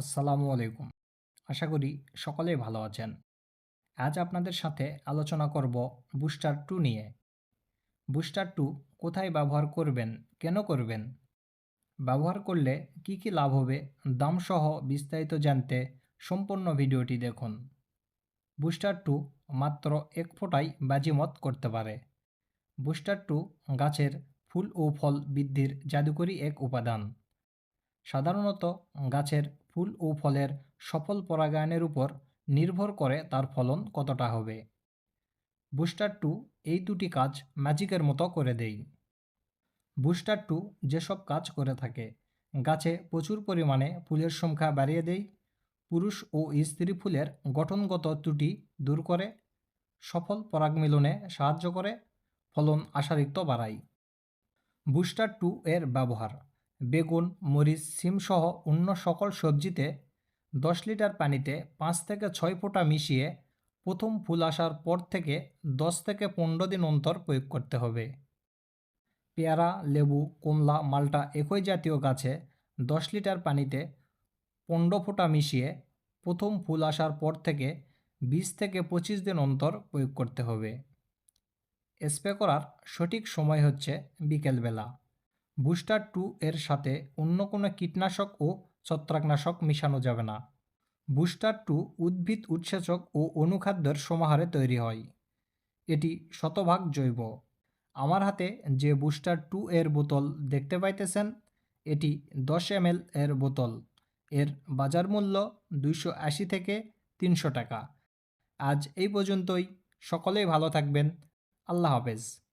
আসসালামু আলাইকুম। আশা করি সকলেই ভালো আছেন। আজ আপনাদের সাথে আলোচনা করব বুস্টার টু নিয়ে। বুস্টার টু কোথায় ব্যবহার করবেন, কেন করবেন? ব্যবহার করলে কি কি লাভ হবে, দামসহ বিস্তারিত জানতে সম্পূর্ণ ভিডিওটি দেখুন। বুস্টার টু মাত্র এক ফোঁটাই বাজিমত করতে পারে। বুস্টার টু গাছের ফুল ও ফল বৃদ্ধির জাদুকরী এক উপাদান। সাধারণত গাছের ফুল ও ফলের সফল পরাগায়নের উপর নির্ভর করে তার ফলন কতটা হবে। বুস্টার টু এই দুটি কাজ ম্যাজিকের মতো করে দেই। বুস্টার টু যেসব কাজ করে থাকে, গাছে প্রচুর পরিমাণে ফুলের সংখ্যা বাড়িয়ে দেয় পুরুষ ও স্ত্রী ফুলের গঠনগত ত্রুটি দূর করে, সফল পরাগমিলনে সাহায্য করে, ফলন আশারিক্ত বাড়ায় বুস্টার টু এর ব্যবহার বেগুন, মরিচ সিমসহ অন্য সকল সবজিতে দশ লিটার পানিতে পাঁচ থেকে ছয় ফোঁটা মিশিয়ে প্রথম ফুল আসার পর থেকে দশ থেকে পনেরো দিন অন্তর প্রয়োগ করতে হবে। পেয়ারা, লেবু, কমলা, মালটা একই জাতীয় গাছে দশ লিটার পানিতে পনেরো ফোঁটা মিশিয়ে প্রথম ফুল আসার পর থেকে বিশ থেকে পঁচিশ দিন অন্তর প্রয়োগ করতে হবে। স্প্রে করার সঠিক সময় হচ্ছে বিকেলবেলা। বুস্টার টু এর সাথে অন্য কোনো কীটনাশক ও ছত্রাকনাশক মিশানো যাবে না। বুস্টার টু উদ্ভিদ উৎসেচক ও অনুখাদ্যের সমাহারে তৈরি হয়। এটি শতভাগ জৈব। আমার হাতে যে বুস্টার টু এর বোতল দেখতে পাইতেছেন, এটি দশ এম এর বোতল। এর বাজার মূল্য দুইশো আশি থেকে তিনশো টাকা। আজ এই পর্যন্তই। সকলেই ভালো থাকবেন। আল্লাহ হাফেজ।